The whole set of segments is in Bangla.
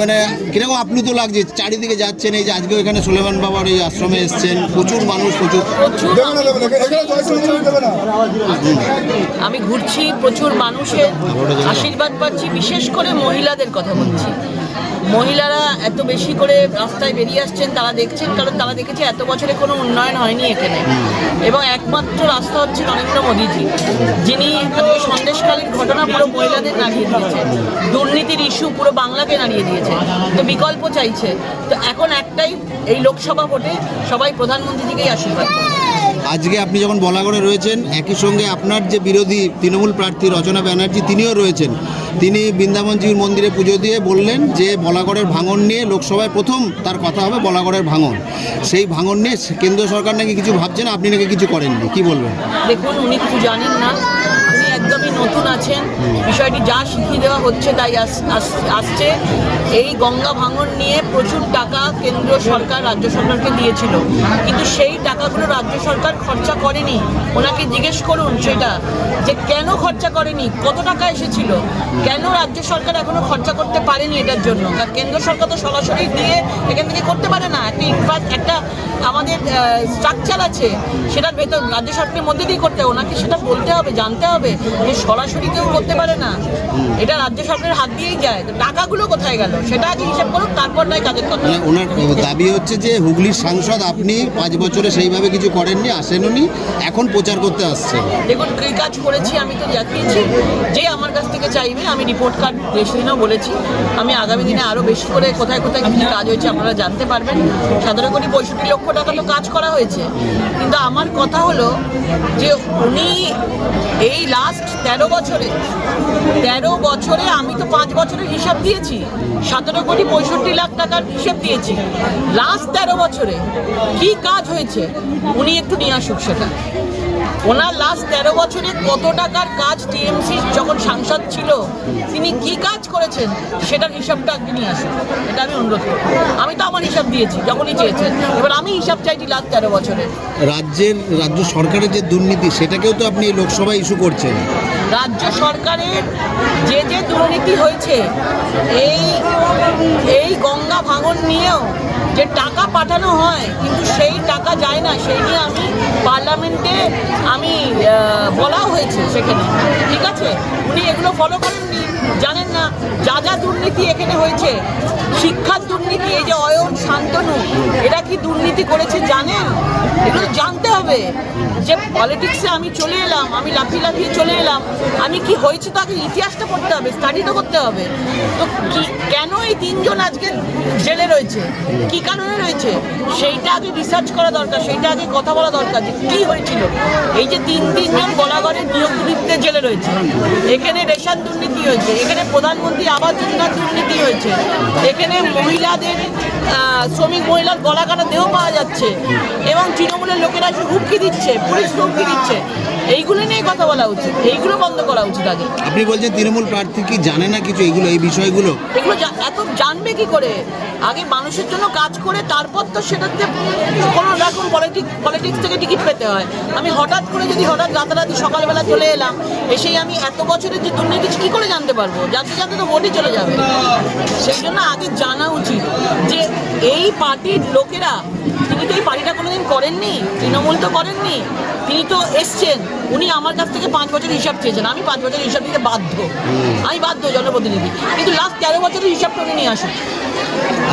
মানে কীরকম আপ্লুত লাগছে? চারিদিকে যাচ্ছেন, এই যে আজকে এখানে সুলেমান বাবার এই আশ্রমে এসছেন। প্রচুর মানুষ, প্রচুর। আমি ঘুরছি, প্রচুর মানুষের আশীর্বাদ পাচ্ছি, বিশেষ করে মহিলাদের কথা বলছি। মহিলারা এত বেশি করে রাস্তায় বেরিয়ে আসছেন, তারা দেখছেন, কারণ তারা দেখেছে এত বছরে কোনো উন্নয়ন হয়নি এখানে। এবং একমাত্র রাস্তা হচ্ছে নরেন্দ্র মোদীজি, যিনি সন্দেশকালীন ঘটনা পুরো মহিলাদের নাড়িয়ে দিয়েছে দুর্নীতির ইস্যু পুরো বাংলাকে নাড়িয়ে দিয়েছে। তো বিকল্প চাইছে। তো এখন একটাই এই লোকসভা ভোটে সবাই প্রধানমন্ত্রীজিকেই আশীর্বাদ। আজকে আপনি যখন বলাগড়ে রয়েছেন একই সঙ্গে আপনার যে বিরোধী তৃণমূল প্রার্থী রচনা ব্যানার্জি তিনিও রয়েছেন। তিনি বৃন্দাবনজির মন্দিরে পুজো দিয়ে বললেন যে বলাগড়ের ভাঙন নিয়ে লোকসভায় প্রথম তার কথা হবে বলাগড়ের ভাঙন। সেই ভাঙন নিয়ে কেন্দ্র সরকার নাকি কিছু ভাবছেন আপনি নাকি কিছু করেননি? কি বলবেন? দেখুন উনি কিছু জানেন না। উনি একদমই নতুন আছেন। বিষয়টি যা শিখিয়ে দেওয়া হচ্ছে তাই আস- আস- আসছে। এই গঙ্গা ভাঙন নিয়ে প্রচুর টাকা কেন্দ্র সরকার, রাজ্য সরকারকে দিয়েছিল। কিন্তু সেই টাকাগুলো রাজ্য সরকার খরচা করেনি। ওনাকে জিজ্ঞেস করুন সেটা, যে কেন খরচা করেনি? কত টাকা এসেছিল? কেন রাজ্য সরকার এখনও খরচা করতে পারেনি এটার জন্য? কারণ কেন্দ্র সরকার তো সরাসরি দিয়ে এখান থেকে করতে পারে না। একটা ইনফ্রাস্ট একটা আমাদের স্ট্রাকচার আছে সেটার ভেতর, রাজ্য সরকারের মধ্যে দিয়ে করতে হবে। ওনাকে সেটা বলতে হবে, জানতে হবে যে সরাসরি কেউ করতে পারে না। এটা রাজ্য সরকারের হাত দিয়েই যায়। তো টাকাগুলো কোথায় গেল? সেটা আগে হিসাব করুন, তারপর নয় কাজের কথা? মানে ওনার দাবি হচ্ছে যে হুগলির সাংসদ আপনি পাঁচ বছরে সেইভাবে কিছু করেননি আসেননি এখন প্রচার করতে আসছে। দেখুন কী কাজ করেছি আমি তো দেখিয়েছি। যে আমার কাছ থেকে চাইবে আমি রিপোর্ট কার্ড বেশি দিনও বলেছি। আমি আগামী দিনে আরও বেশি করে কোথায় কোথায় কী কাজ হয়েছে আপনারা জানতে পারবেন। সতেরো কোটি পঁয়ষট্টি লক্ষ টাকা তো কাজ করা হয়েছে। কিন্তু আমার কথা হলো যে উনি এই লাস্ট তেরো বছরে তেরো বছরে আমি তো পাঁচ বছরের হিসাব দিয়েছি। সতেরো কোটি পঁয়ষট্টি লাখ টাকার হিসেব দিয়েছি। লাস্ট তেরো বছরে কি কাজ হয়েছে উনি একটু নিয়ে আসুক সেটা। ওনার লাস্ট তেরো বছরে কত টাকার কাজ টিএমসি যখন সাংসদ ছিল তিনি কি কাজ করেছেন সেটার হিসাবটা আগে নিয়ে আসুন। এটা আমি অনুরোধ করব। আমি তো আমার হিসাব দিয়েছি যখনই চেয়েছেন। এবার আমি হিসাব চাইছি লাস্ট তেরো বছরে। রাজ্যের রাজ্য সরকারের যে দুর্নীতি সেটাকেও তো আপনি লোকসভায় ইস্যু করছেন। রাজ্য সরকারের যে যে দুর্নীতি হয়েছে এই এই গঙ্গা ভাঙন নিয়েও যে টাকা পাঠানো হয় কিন্তু সেই টাকা যায় না। সেই নিয়ে আমি পার্লামেন্টে আমি আহ, বলাও হয়েছে সেখানে। ঠিক আছে? উনি এগুলো ফলো করেননি। জানেন না, যা যা দুর্নীতি এখানে হয়েছে, শিক্ষার দুর্নীতি, এই যে অয়ন শান্তনু, এরা কি দুর্নীতি করেছে জানেন? এগুলো জানতে হবে। যে পলিটিক্সে আমি চলে এলাম, আমি লাফিয়ে লাফিয়ে চলে এলাম, আমি কি হয়েছে তো আগে ইতিহাসটা পড়তে হবে স্টাডি তো করতে হবে? তো কি, কেন এই তিনজন আজকে জেলে রয়েছে? কি কারণে রয়েছে? সেইটা আগে রিসার্চ করা দরকার, সেইটা আগে কথা বলা দরকার যে কী হয়েছিল। এই যে তিন তিনজন গলাগড়ের নিয়োগ দুর্নীতিতে জেলে রয়েছে। এখানে রেশন দুর্নীতি হয়েছে। এখানে প্রধানমন্ত্রী আবাস যোজনার দুর্নীতি হয়েছে এখানে মহিলাদের শ্রমিক মহিলার গলা কাটা দেহ পাওয়া যাচ্ছে এবং তৃণমূলের লোকেরা এসে হুমকি দিচ্ছে পুলিশ হুমকি দিচ্ছে। এইগুলো নিয়ে কথা বলা উচিত। এইগুলো বন্ধ করা উচিত আগে। আপনি বলছেন তৃণমূল প্রার্থী কি জানে না কিছু এইগুলো এই বিষয়গুলো? এগুলো এত জানবে কি করে? আগে মানুষের জন্য কাজ করে তারপর তো সেটাতে কোনো রকম পলিটিক্স পলিটিক্স থেকে টিকিট পেতে হয়। আমি হঠাৎ করে যদি হঠাৎ রাতারাতি সকালবেলা চলে এলাম এসেই আমি এত বছরের যে দুর্নীতি কী করে জানতে পারব? জানতে জানতে তো ভোটই চলে যাবে। সেই জন্য আগে জানা উচিত যে এই পার্টির লোকেরা, তিনি তো এই পার্টিটা কোনোদিন করেননি, তৃণমূল তো করেননি, তিনি তো এসছেন। উনি আমার কাছ থেকে পাঁচ বছরের হিসাব চেয়েছেন। আমি পাঁচ বছরের হিসাব দিতে বাধ্য। আমি বাধ্য জনপ্রতিনিধি। কিন্তু লাস্ট তেরো বছরের হিসাবটা উনি নিয়ে আসুন।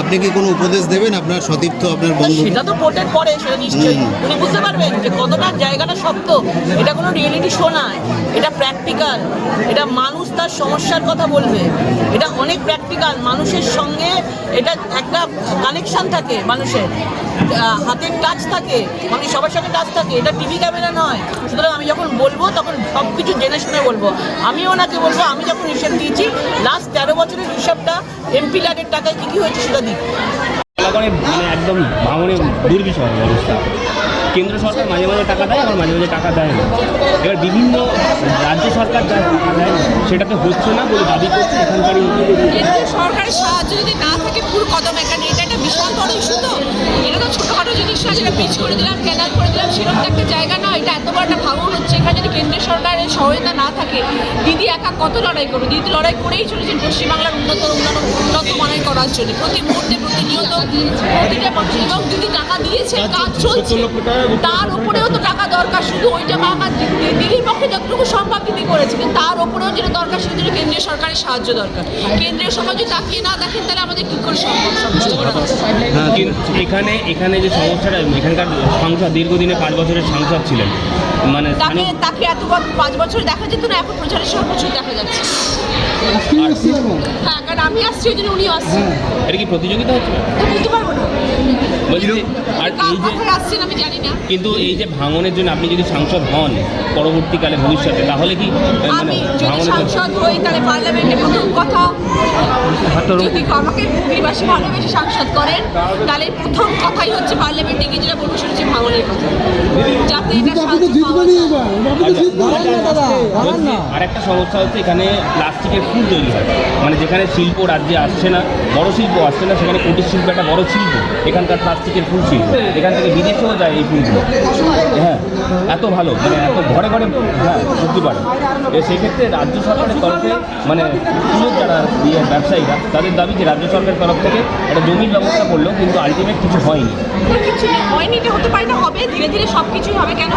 আপনি কি কোনো উপদেশ দেবেন? আপনার সতীর্থ আপনার বন্ধু? সেটা তো ভোটের পরে সেটা নিশ্চয়ই। উনি বুঝতে পারবেন যে কতটা জায়গাটা শক্ত। এটা কোনো রিয়েলিটি শো না এটা প্র্যাকটিক্যাল এটা মানুষ তার সমস্যার কথা বলবে। এটা অনেক প্র্যাকটিক্যাল মানুষের সঙ্গে এটা একটা কানেকশন থাকে মানুষের। হাতের টাচ থাকে। মানুষ সবার সঙ্গে টাচ থাকে। এটা টিভি ক্যামেরা নয়। সুতরাং আমি যখন বলব, তখন সব কিছু জেনে শুনে বলব। আমি ওনাকে বলব, আমি যখন হিসেব দিয়েছি লাস্ট তেরো বছরের হিসাবটা এমপি ল্যাডের টাকায় কী কী হয়েছে সেটা দিই মানে একদম ভাঙনে দুর্বিষহ অবস্থা কেন্দ্র সরকার মাঝে মাঝে টাকা দেয়, আবার মাঝে মাঝে টাকা দেয় না। এবার বিভিন্ন রাজ্য সরকার যা টাকা দেয়, সেটাতে হচ্ছে না বলে দাবি করছে এখানকার জিনিস পিচ করে দিলাম, ক্যানাল করে দিলাম, সেরকম তো একটা জায়গা নয়। এটা এত বড় একটা ভাঙন হচ্ছে, এখানে যদি কেন্দ্রীয় সরকারের সহায়তা না থাকে, দিদি একা কত লড়াই করবে দিদি লড়াই করেই চলেছেন পশ্চিমবাংলার উন্নত উন্নত উন্নত মানের করার জন্য। প্রতি মুহূর্তে প্রতিনিয়ত প্রতিটা মানুষ এবং দিদি টাকা দিয়েছে কাজ চলছে তার উপরেও তো টাকা। দরকার শুধু ওইটা দি- দিদির পক্ষে যতটুকু সম্ভব দিদি করেছে কিন্তু তার উপরেও যেটা দরকার সেজন্য কেন্দ্রীয় সরকারের সাহায্য দরকার। কেন্দ্রীয় সরকার যদি তাকিয়ে না দেখেন তাহলে আমাদের কী করে সম্ভব? কিছু করা? কিন্তু এখানে এখানে যে সমস্যাটা এখানকার সাংসদ দীর্ঘদিনে পাঁচ বছরের সাংসদ ছিলেন। মানে তাকে স্থানীয় তাকে এত পাঁচ বছর দেখা যেত না এখন প্রচারের সময় প্রচুর দেখা যাচ্ছে। হ্যাঁ কারণ আমি আসছি ওই জন্য উনি আসছেন। এটা কি প্রতিযোগিতা হচ্ছে? বলতে পারব না। আর এই যে আমি জানি না। কিন্তু এই যে ভাঙনের জন্য আপনি যদি সাংসদ হন পরবর্তীকালে ভবিষ্যতে তাহলে কি মানে আমি যদি ভাঙনের জন্য- সাংসদ হই তাহলে পার্লামেন্টে প্রথম কথা যদি আমাকে হুগলিবাসী ভালোবেসে সাংসদ করেন তাহলে প্রথম কথাই হচ্ছে পার্লামেন্টে গিয়ে যেটা বলব সেটা হচ্ছে ভাঙনের কথা। যাতে এটা সাহায্য পাওয়া আরেকটা সমস্যা হচ্ছে এখানে প্লাস্টিকের ফুল তৈরি হয়। মানে যেখানে শিল্প রাজ্যে আসছে না বড় শিল্প আসছে না সেখানে কুটির শিল্প একটা বড় শিল্প। এখানকার প্লাস্টিকের ফুল ছিল। এখান থেকে বিদেশেও যায় এই ফুলগুলো। হ্যাঁ এত ভালো মানে এত ঘরে ঘরে হ্যাঁ সত্যি পারে সেক্ষেত্রে রাজ্য সরকারের তরফে মানে ফুলের যারা ইয়ে ব্যবসায়ীরা, তাদের দাবি যে রাজ্য সরকারের তরফ থেকে একটা জমির ব্যবস্থা করল, কিন্তু আলটিমেট কিছু হয়নি। কিছু হয়নি হতে পারে না হবে, ধীরে ধীরে সব কিছুই হবে, কেন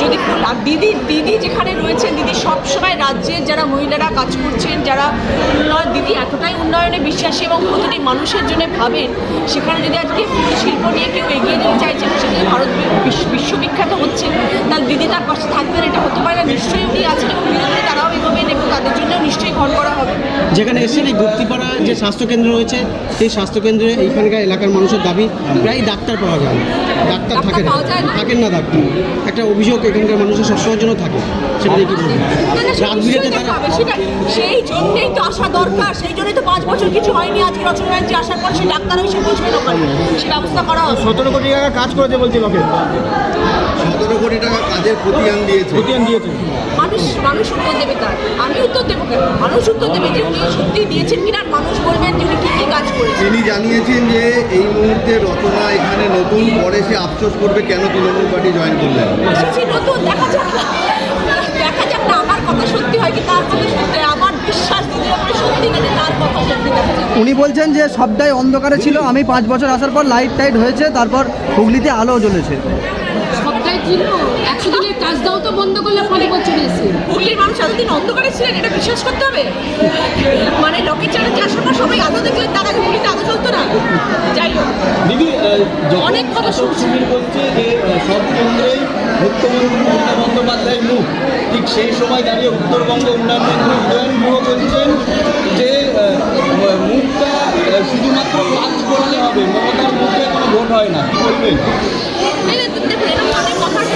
যদি দিদি দিদি যেখানে রয়েছেন দিদি সবসময় রাজ্যের যারা মহিলারা কাজ করছেন, যারা উন্নয়ন, দিদি এতটাই উন্নয়নে বিশ্বাসী এবং প্রতিটি মানুষের জন্য ভাবেন, সেখানে যদি আজকে শিল্প নিয়ে কেউ এগিয়ে যেতে চাইছেন, সেখানে ভারত বিশ্ব- বিশ্ববিখ্যাত হচ্ছে তাহলে দিদি তার পাশে থাকবেন, এটা হতে পারে না, নিশ্চয়ই উনি ধীরে তারাও এবং তাদের জন্য নিশ্চয়ই ঘর করা হবে। যেখানে এসেছেন এই গুপ্তিপাড়া যে স্বাস্থ্যকেন্দ্র রয়েছে সেই স্বাস্থ্যকেন্দ্রে এইখানকার এলাকার মানুষের দাবি প্রায় ডাক্তার পাওয়া যায় না। ডাক্তার থাকে না? থাকেন না। ডাক্তার। একটা অভিযোগ এখানকার মানুষের সবসময়ের জন্য থাকে সেটা কি বলবেন রাত বিরেতে তারা সেই জন্যই তো আসা দরকার। সেই জন্যই তো পাঁচ বছর কিছু হয়নি আজকে রচনা ব্যানার্জি আসার পর সে ডাক্তার এসে ওখানে। সে ব্যবস্থা করা সতেরো কোটি টাকা কাজ করেছে বলছে লোকে। সতেরো কোটি টাকা কাজের প্রতিদান দিয়েছে। খতিয়ান দিয়েছে। মানুষ মানুষ উত্তর দেবে তার। আমি উত্তর দেবো কেন? মানুষ উত্তর দেবে যে উনি সত্যি দিয়েছেন কিনা আর মানুষ বলবেন যে উনি কী কী কাজ করেছেন। তিনি জানিয়েছেন যে এই মুহূর্তে রচনা এখানে নতুন পরে সে আফসোস করবে কেন তৃণমূল পার্টি জয়েন করলেন। এসেছি নতুন দেখা যাক না। দেখা যাক না আমার কথা সত্যি হয় কি তার কথা সত্যি আমার বিশ্বাস সত্যি গেলে তার কথা সত্যি দেখা যাক উনি বলছেন যে সবটাই অন্ধকারে ছিল আমি পাঁচ বছর আসার পর লাইট টাইট হয়েছে তারপর হুগলিতে আলো জ্বলেছে। সবটাই ছিল। একশো তো বন্ধ করলে পরে বছর এসে হুগলির মানুষ এতদিন অন্ধকারে ছিলেন এটা বিশ্বাস করতে হবে? মানে লকেট চ্যালেঞ্জ আসার পর সবাই আলো দেখলেন তার হুগলিতে আলো চলতো না। যাই হোক। দিদি অনেক কথা শুনছি। বলছে যে সব কেন্দ্রেই মুখ্যমন্ত্রী মমতা বন্দ্যোপাধ্যায়ের মুখ। ঠিক সেই সময় দাঁড়িয়ে উত্তরবঙ্গ উন্নয়ন মন্ত্রী উদয়ন গুহ বলছেন যে মুখটা শুধুমাত্র কাজ করলে হবে মমতার মুখে কোনো ভোট হয় না। কি বলবেন? দেখুন এরকম ধরনের কথার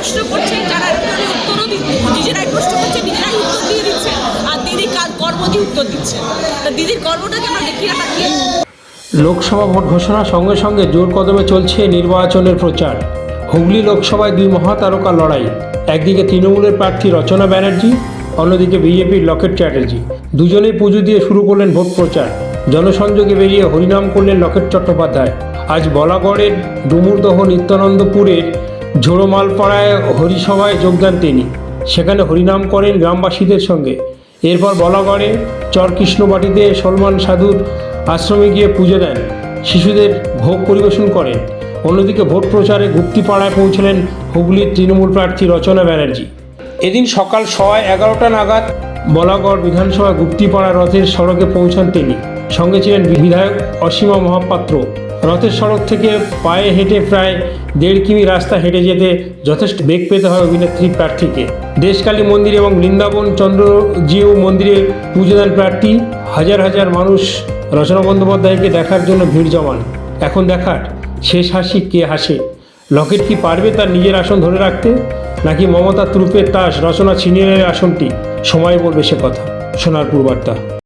প্রশ্ন করছেন যারা উত্তরও নিজেরাই প্রশ্ন করছে, নিজেরাই উত্তর দিয়ে দিচ্ছে, আর দিদি কাজ কর্ম দিয়ে উত্তর দিচ্ছে? তা দিদির কর্মটাকে আমরা দেখি না লোকসভা ভোট ঘোষণার সঙ্গে সঙ্গে জোর কদমে চলছে নির্বাচনের প্রচার। হুগলি লোকসভায় দুই মহাতারকা লড়াই। একদিকে তৃণমূলের প্রার্থী রচনা ব্যানার্জি, অন্যদিকে বিজেপির লকেট চ্যাটার্জি। দুজনেই পুজো দিয়ে শুরু করলেন ভোট প্রচার। জনসংযোগে বেরিয়ে হরিনাম করলেন লকেট চট্টোপাধ্যায়। আজ বলাগড়ের ডুমুরদহ নিত্যানন্দপুরের ঝোড়োমালপাড়ায় হরিসভায় যোগদান তিনি। সেখানে হরিনাম করেন গ্রামবাসীদের সঙ্গে। এরপর বলাগড়ে চরকৃষ্ণবাটিতে সলমান সাধুর আশ্রমে গিয়ে পুজো দেন। শিশুদের ভোগ পরিবেশন করেন। অন্যদিকে ভোট প্রচারে গুপ্তিপাড়ায় পৌঁছলেন হুগলির তৃণমূল প্রার্থী রচনা ব্যানার্জি। এদিন সকাল ছয় এগারোটা নাগাদ বলাগড় বিধানসভা গুপ্তিপাড়া রথের সড়কে পৌঁছান তিনি। সঙ্গে ছিলেন বিধায়ক অসীমা মহাপাত্র। রথের সড়ক থেকে পায়ে হেঁটে প্রায় দেড় কিমি রাস্তা হেঁটে যেতে যথেষ্ট বেগ পেতে হয় অভিনেত্রী প্রার্থীকে। দেশকালী মন্দির এবং বৃন্দাবন চন্দ্রজিউ মন্দিরে পুজো দেন প্রার্থী হাজার হাজার মানুষ রচনা বন্দ্যোপাধ্যায়কে দেখার জন্য ভিড় জমান। এখন দেখার শেষ হাসি কে হাসে? লকেট কি পারবে তার নিজের আসন ধরে রাখতে? নাকি মমতা ত্রুপের তাস রচনা ছিনিয়ে নেয় আসনটি? সময় বলবে সে কথা। সোনারপুর বার্তা।